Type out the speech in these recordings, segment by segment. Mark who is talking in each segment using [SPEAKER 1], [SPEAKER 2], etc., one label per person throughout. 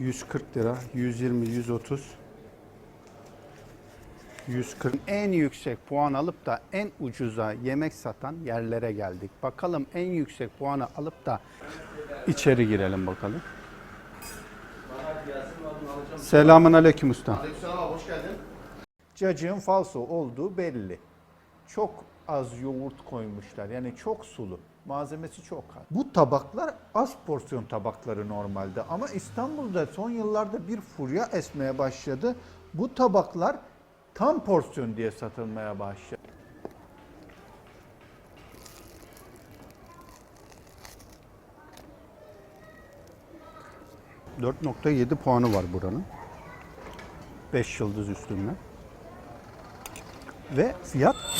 [SPEAKER 1] 140 lira, 120, 130. 140 en yüksek puan alıp da en ucuza yemek satan yerlere geldik. Bakalım en yüksek puanı alıp da içeri girelim bakalım. Selamun aleyküm usta.
[SPEAKER 2] Abi hoş geldin.
[SPEAKER 3] Cacığın falso olduğu belli. Çok az yoğurt koymuşlar. Yani çok sulu. Malzemesi çok az. Bu tabaklar az porsiyon tabakları normalde ama İstanbul'da son yıllarda bir furya esmeye başladı. Bu tabaklar tam porsiyon diye satılmaya başladı.
[SPEAKER 1] .7 puanı var buranın. 5 yıldız üstünde. Ve fiyat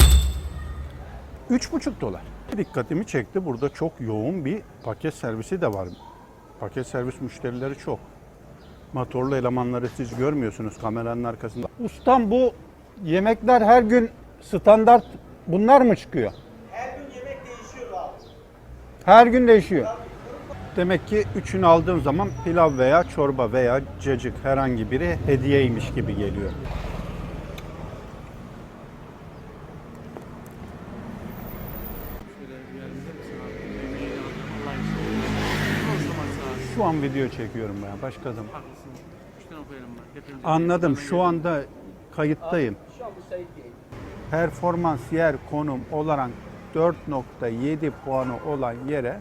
[SPEAKER 1] 3,5 dolar. Dikkatimi çekti. Burada çok yoğun bir paket servisi de var. Paket servis müşterileri çok. Motorlu elemanları siz görmüyorsunuz kameranın arkasında. Ustam bu yemekler her gün standart bunlar mı çıkıyor?
[SPEAKER 4] Her gün yemek değişiyor abi.
[SPEAKER 1] Her gün değişiyor. Demek ki üçünü aldığım zaman pilav veya çorba veya cacık herhangi biri hediyeymiş gibi geliyor. Şu an video çekiyorum ben başka zaman.
[SPEAKER 5] Haklısın. Hepimiz
[SPEAKER 1] Anladım şu anda kayıttayım.
[SPEAKER 4] Şu an bu Sait Bey.
[SPEAKER 1] Performans yer konum olarak 4.7 puanı olan yere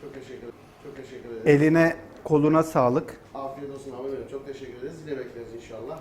[SPEAKER 2] Çok teşekkür ederim. Çok teşekkür ederim.
[SPEAKER 1] eline koluna sağlık.
[SPEAKER 2] Afiyet olsun abi benim. Çok teşekkür ederiz. Yine bekleriz inşallah.